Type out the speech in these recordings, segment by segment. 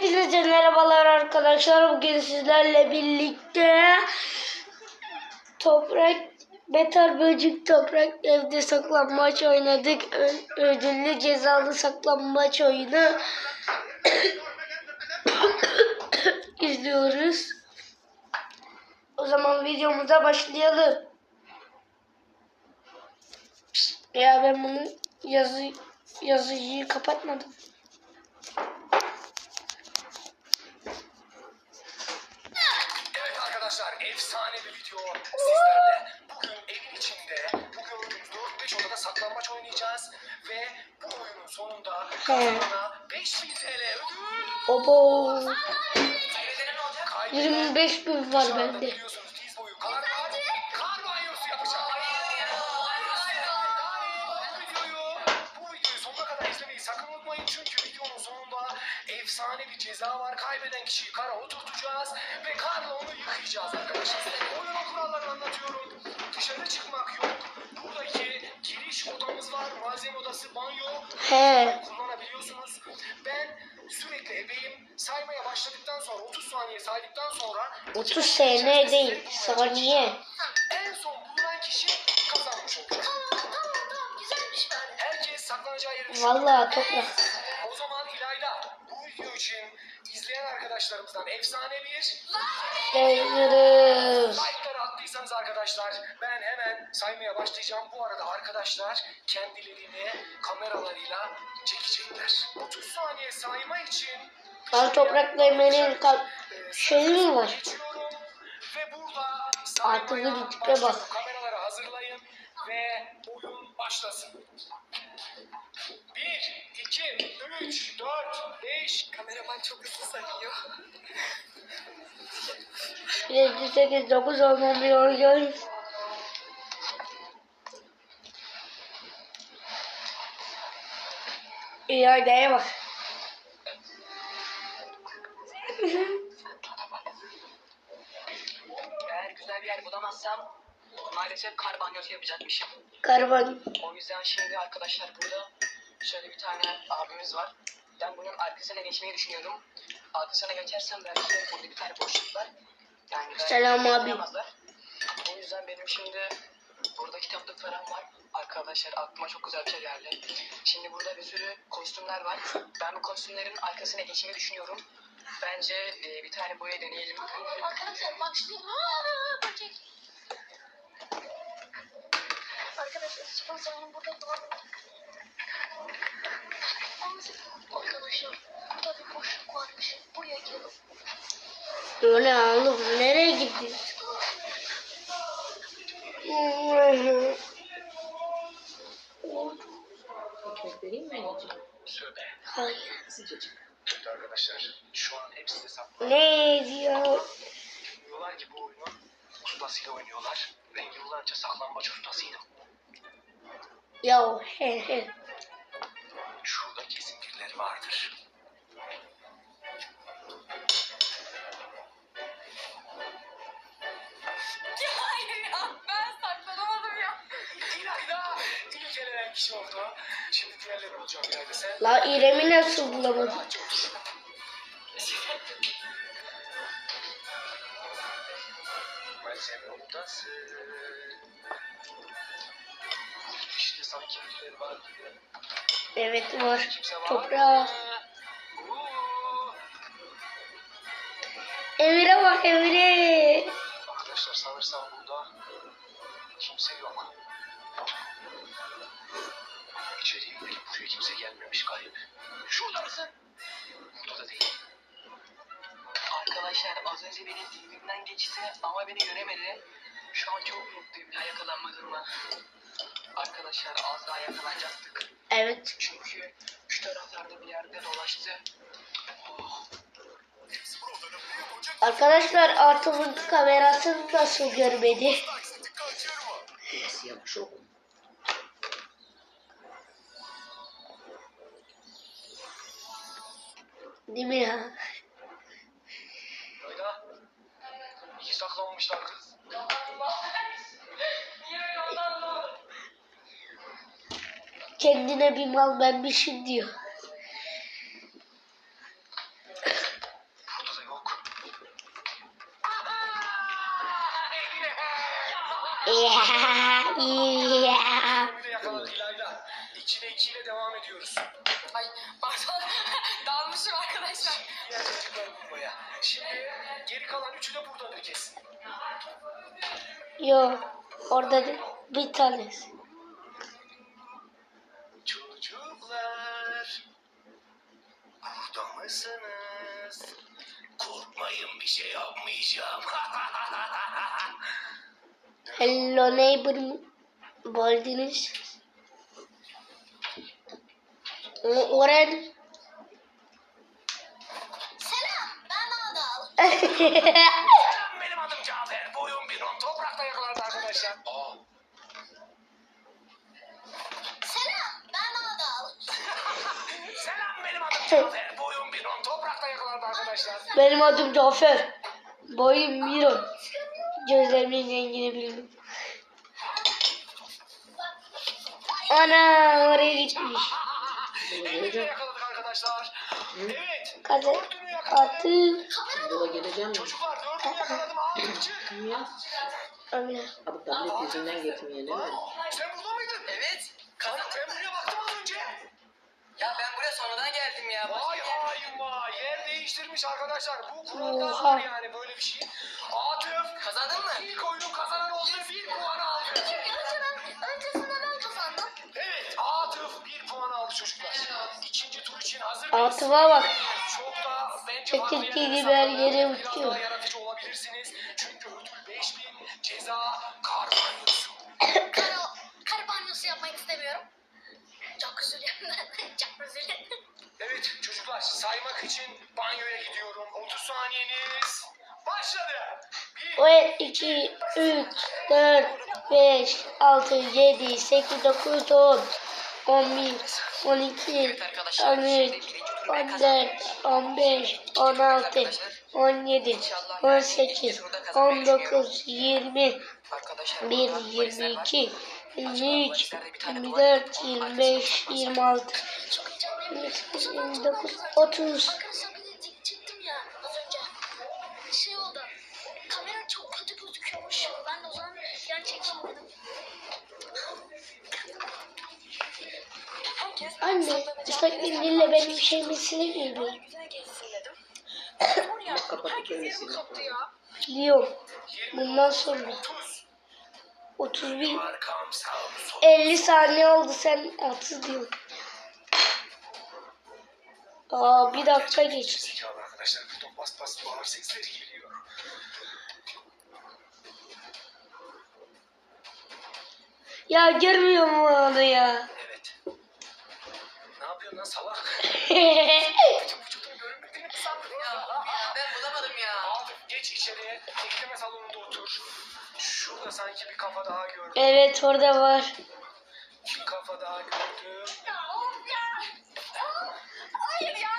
Hepinize merhabalar arkadaşlar. Bugün sizlerle birlikte toprak Betar Böcük Toprak evde saklanmaç oynadık. Ö- ödüllü cezalı saklanmaç oyunu izliyoruz. O zaman videomuza başlayalım. Ya ben bunu yazı yazıcıyı kapatmadım. Evet arkadaşlar efsane bir video sizlerle. Bugün evin içinde, bugün 4-5 odada saklambaç oynayacağız. Ve bu oyunun sonunda kazanana 5000 TL ödül. Obo. Kaybedene ne olacak? 25 bin var anda bende. biliyorsunuz diz boyu kar var. Kar banyosu yapacak. Yani bu videoyu, bu videoyu sonuna kadar izlemeyi sakın unutmayın. Efsane bir ceza var. Kaybeden kişiyi kara oturtacağız ve karla onu yıkayacağız arkadaşlar. Oyunun kurallarını anlatıyorum. Dışarı çıkmak yok. Buradaki giriş odamız var. Malzeme odası, banyo. He. kullanabiliyorsunuz. Ben sürekli ebeyim. Saymaya başladıktan sonra 30 saniye saydıktan sonra 30 sene değil, saniye. en son bulunan kişi kazanmış olacak. Tamam tamam güzelmiş bari. Herkes saklanacağı düştü. Vallahi toprak. Arkadaşlarımızdan efsane bir Görüşürüz. like'ları attıysanız arkadaşlar ben hemen saymaya başlayacağım. Bu arada arkadaşlar kendilerini kameralarıyla çekecekler. 30 saniye sayma için Kar toprakla Emel'in kal- Ee, şeyi mi var? Geçiyorum ve burada saymaya bir tipe başlıyorum. bak. Kameraları hazırlayın ve oyun başlasın. 1, 2, 3, 4, 5. Kameraman çok hızlı sayıyor. 7, 8, 9, 10, 11, 12, İlayda'ya bak. Eğer güzel bir yer bulamazsam maalesef kar banyosu yapacakmışım. Karbon. O yüzden şimdi arkadaşlar burada şöyle bir tane abimiz var. Ben bunun arkasına geçmeyi düşünüyorum. Arkasına geçersem belki burada bir tane boşluk var. Yani Selam abi. O yüzden benim şimdi burada kitaplık falan var. Arkadaşlar aklıma çok güzel bir şey geldi. Şimdi burada bir sürü kostümler var. Ben bu kostümlerin arkasına geçmeyi düşünüyorum. Bence e, bir tane boya deneyelim. Arkadaşlar başlayalım. Aa, böcek. Arkadaşlar sponsorun burada duvar Arkadaşlar burada bir boşluk varmış. Buraya girelim. Öyle oğlum nereye gittin? Ekmek vereyim mi anneciğim? Söyle. Hayır. Sıcacık. Evet arkadaşlar şu an hepsi de saklı. Ne diyor? Diyorlar ki bu oyunu ustasıyla oynuyorlar. Ben yıllarca saklambaç ustasıydım. Ya he he. Şurada kesin birileri vardır. Hayır ya ben saklanamadım ya. İlayda ilk elenen kişi oldu. Şimdi diğerleri olacak İlayda sen. La İrem'i nasıl bulamadın? Rahatça otur. Malzeme odası. İşte Evet var. Toprağa. Emir'e bak Emir'e. Arkadaşlar sanırsam burada kimse yok. İçeriye gidelim. Buraya kimse gelmemiş gayip. Şurada mısın? Burada da değil. Arkadaşlar az önce benim dibimden geçti ama beni göremedi. Şu an çok mutluyum ya yakalanmadığıma. Arkadaşlar az daha yakalanacaktık. Evet. Çünkü şu taraflarda bir yerde dolaştı. Oh, Arkadaşlar Artuv'un kamerasını nasıl görmedi? Nasıl yavaş ol. Değil mi ya? Hayda. İyi saklanmışlar kız. kendine bir mal benmişim diyor. Yeah, yeah. İçine içine devam ediyoruz. Ay pardon dalmışım arkadaşlar. Şimdi geri kalan üçü de buradadır kesin. Yo orada bir tanesi. Çocuklar. Burada mısınız? Korkmayın bir şey yapmayacağım. Hello neighbor mı? Buldunuz. O- Oran. Selam ben Adal. Cafer. Boyum bir on. Toprakta yakalandı arkadaşlar. Benim adım Cafer. Boyum bir on. Gözlerimin rengini bilmem. Ana oraya gitmiş. De yakaladık arkadaşlar. Evet. Kadı Dördünü yakaladım. atı. Yola geleceğim? Çocuklar dördünü yakaladım. Aldık çık. Ya? Öyle. Abi tablet yüzünden geçmiyor değil mi? Sen burada mıydın? Evet. Kanka ben buraya baktım az önce. Ya ben buraya sonradan geldim ya. Vay hain vay. Yer değiştirmiş arkadaşlar. Bu kurallar Oha. var yani böyle bir şey. Atıf. Kazandın mı? İlk oyunun kazanan oldu ve bir puan aldı. Önceden, öncesinde ben kazandım. Evet Atıf bir puan aldı çocuklar. İkinci tur için hazır mıyız? Atıfa bak. Çok da bence Çekirge farklı yerlere gibi her saklanın. yere Biraz uçuyor. daha yaratıcı olabilirsiniz. Çünkü ödül 5000 ceza kar banyosu. Kar, kar banyosu yapmak istemiyorum. Çok üzülüyorum ben. Çok üzülüyorum. Evet çocuklar saymak için banyoya gidiyorum. 30 saniyeniz başladı. 1, O 2, 3, 4, 5, 6, 7, 8, 9, 10, 11, 12, Evet arkadaşlar, 13, şimdi birinci turu ben 14, 15, 16, 17, 18, 19, 20, Arkadaşlar 1, burada polisler var. 22, 23, 24, 25, 26, 28, 29, 30. Bakın sakın çıktım ya az önce. Şey oldu. Kamera çok kötü gözüküyormuş. Ben de o zaman yan çekeyim dedim. Herkes Anne, ıslak mendille benim şeyimi dedim. Bak kapatıp öyle silin. Biliyorum. Bundan sonra 30. 31, Arkam sağ sol. 50 saniye oldu sen 30 diyorsun. Aa bir dakika geçti. Zekalı arkadaşlar buradan bas bas bağır sesleri geliyor. Ya görmüyor mu onu ya? Evet. Ne yapıyorsun lan salak? Bütün vücudun görünmediğini mi sandın? Ya ben bulamadım ya. Abi geç içeriye. Bekleme salonunda otur. Şurada sanki bir kafa daha gördüm. evet orada var. Bir kafa daha gördüm. Ya of ya. Hayır ya.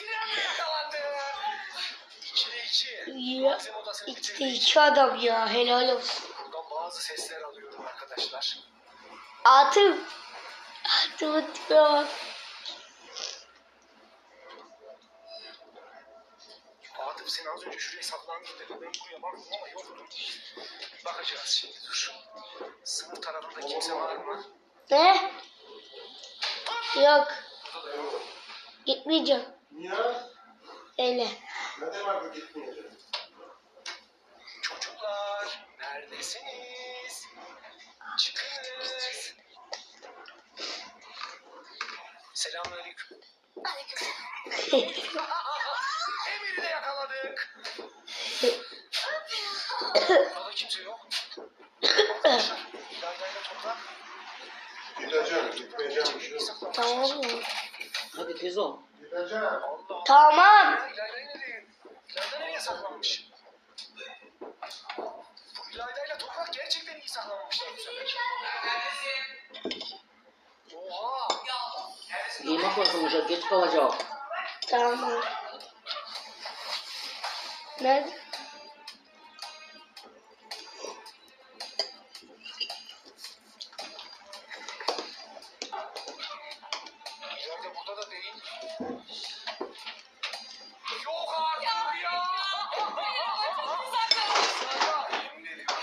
Yine mi yakalandı? İkide iki. Ya, Malzeme odasını İkide bitirdik. iki adam ya helal olsun. Buradan bazı sesler alıyorum arkadaşlar. Atım. Atımın tipe bak. Sen az önce şuraya saklandın dedi. Ben buraya baktım ama yoktu. Bakacağız şimdi dur. Sınıf tarafında kimse var mı? Ne? Yok. Gitmeyeceğim. Niye? Öyle. Ne demek gitmeyeceğim? Çocuklar neredesiniz? Çıkınız. Selamünaleyküm. Aleyküm. Emir'i de yakaladık. Burada kimse yok. Arkadaşlar, İlayda'yla toprak. Gideceğim, gitmeyeceğim bir şey yok. Tamam mı? Hadi tez ol. Gideceğim. Allah Allah. Tamam. Ya, İlayda'yı nereye? İlayda nereye saklanmış? Bu İlayda'yla toprak gerçekten iyi saklanmışlar bu sefer. Oha! Yemek geç kalacak. Tamam. Nerede? İleride burada da değil. Yok artık ya.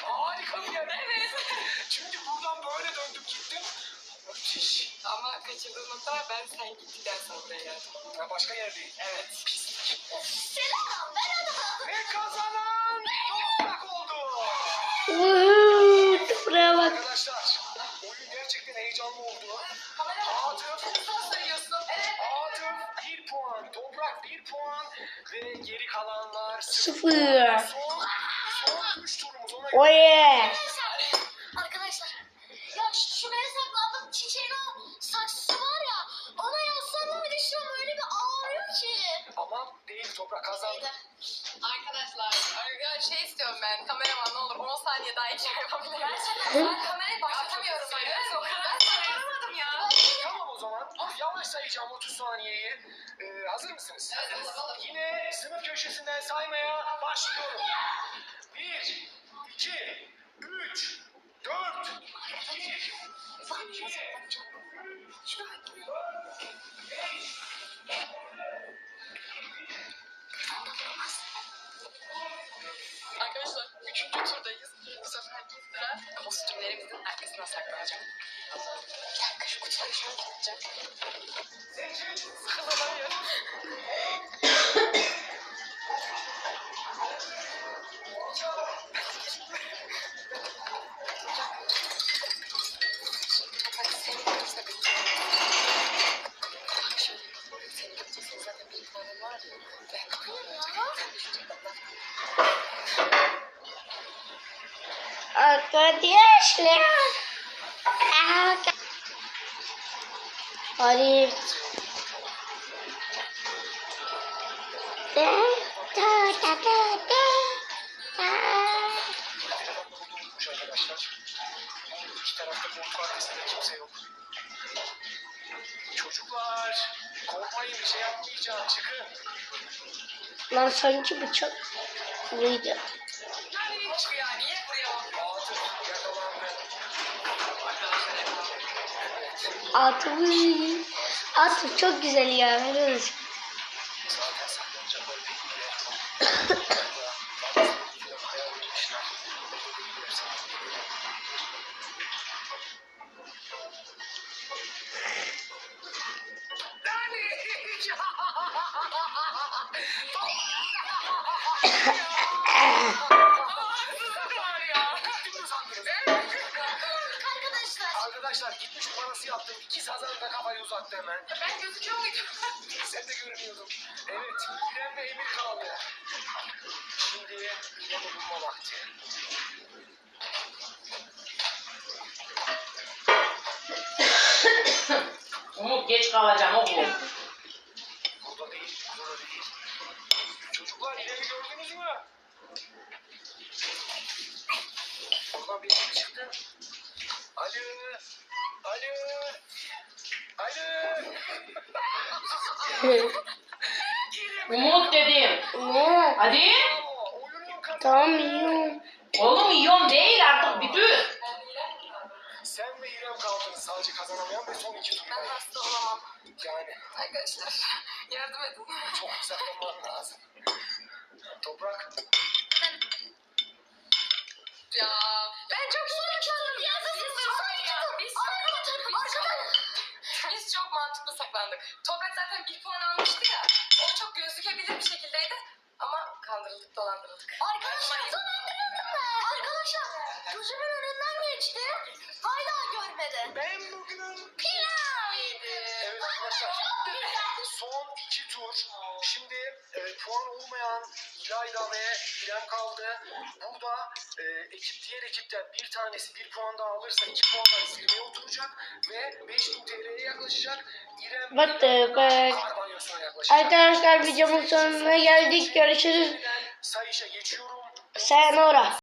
Harika bir yer. Şimdi buradan böyle döndüm gittim. Müthiş. Ama kaçırdığım nokta ben sen gittikten sonra buraya geldim. Ya başka yer değil. Evet. Selam. Ben adam. Ve kazanan toprak oldu. Woohoo! Buraya bak. Arkadaşlar oyun gerçekten heyecanlı oldu. Atıf, Atıf 1 puan, Toprak 1 puan ve geri kalanlar Sıfır. Son, son 3 turumuz ona göre. Oye. Arkadaşlar ya şuraya saklandım çiçeğin o saçlısı var Toprak kazandı. Arkadaşlar, ya şey istiyorum ben, kameraman ne olur 10 saniye daha içeri yapabilir Ben kamerayı başlatamıyorum ben. Ben başlatamadım ya. Tamam o zaman yavaş sayacağım 30 saniyeyi. Ee, hazır mısınız? Yine sınıf köşesinden saymaya başlıyorum. 1, 2, 3, 4, 2, Arkadaşlar, üçüncü turdayız. Bu sefer sıra kostümlerimizin arkasına saklanacağım. Bir dakika şu kutuları şöyle tutacağım. Sıkılamıyorum. Arkadaşlar. İki tarafta koltuk arkasında kimse yok. Çocuklar korkmayın bir şey yapmayacağım çıkın. Lan sanki bıçak buydu. Atı Atı çok güzel ya. helal olsun. Zaten saklanacakları pek bir yer yok. Daha hayal etmişler. Arkadaşlar Arkadaşlar gitmiş numarası yaptım. İki sazan da kafayı uzattı hemen. Ben Sen de görünüyordun. Evet, İrem ve Emir kaldı. Şimdi İrem'i bulma vakti. Umut geç kalacağım oğlum. Burada değil, burada değil. Çocuklar İrem'i gördünüz mü? Oradan biri çıktı. Alo. Alo. Alo. Umut dedim. Ne? Hadi. Tamam yiyorum. Oğlum yiyorum değil artık bir dur. Sen ve İrem kaldınız sadece kazanamayan ve son iki tur. Ben hasta olamam. Yani Arkadaşlar yardım edin. çok saklanman lazım. Toprak. Ya ben çok saklandım. Ya siz ya. Biz Biz çok mantıklı saklandık. Toprak zaten bir puan almıştı ya. O çok gözükebilir bir şekildeydi. Ama kandırıldık, dolandırıldık. arkadaşlar dolandırıldım mı? Arkadaşlar gözümün önünden geçti. Hala görmedi. Ben bugün Pilav. Evet arkadaşlar. Son iki tur. Şimdi e, puan olmayan İlayda ve İrem kaldı. Burada e, ekip diğer ekipten bir tanesi bir puan daha alırsa iki puanla zirveye oturacak ve 5000 TL'ye yaklaşacak. İrem What the fuck? Arkadaşlar videomun sonuna geldik. Görüşürüz. Sayışa geçiyorum. Sayonara.